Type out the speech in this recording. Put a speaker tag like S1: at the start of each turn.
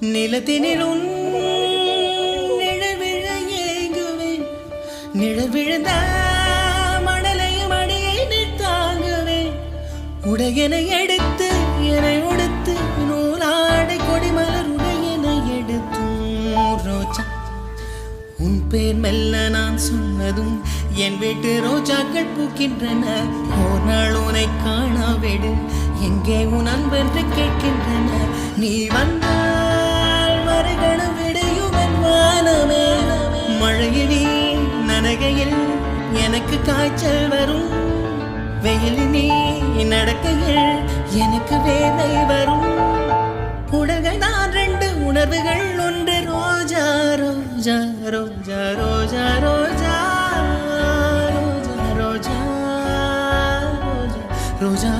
S1: நிலத்தினில் நிழவிழ ஏங்குவேன். நிழல் விழுந்த மணலையும் அடியை நீ உடையனை எடுத்து என்னை உடுத்து நூலாடை கொடிமலர் உடையனை எடுத்து. ரோஜா உன் பேர் மெல்ல நான் சொன்னதும் என் வீட்டு ரோஜாக்கள் பூக்கின்றன. ஒரு நாள் உனை காணாவிடு எங்கே உன் அன்பென்று கேட்கின்றன. நீ வந்த உனக்கு காய்ச்சல் வரும். வெயிலினே நடக்கையில் எனக்கு வேலை வரும். உடல்கள் தான் ரெண்டு உணர்வுகள் ஒன்று. ரோஜா ரோஜா ரோஜா ரோஜா ரோஜா ரோஜா ரோஜா ரோஜா ரோஜா.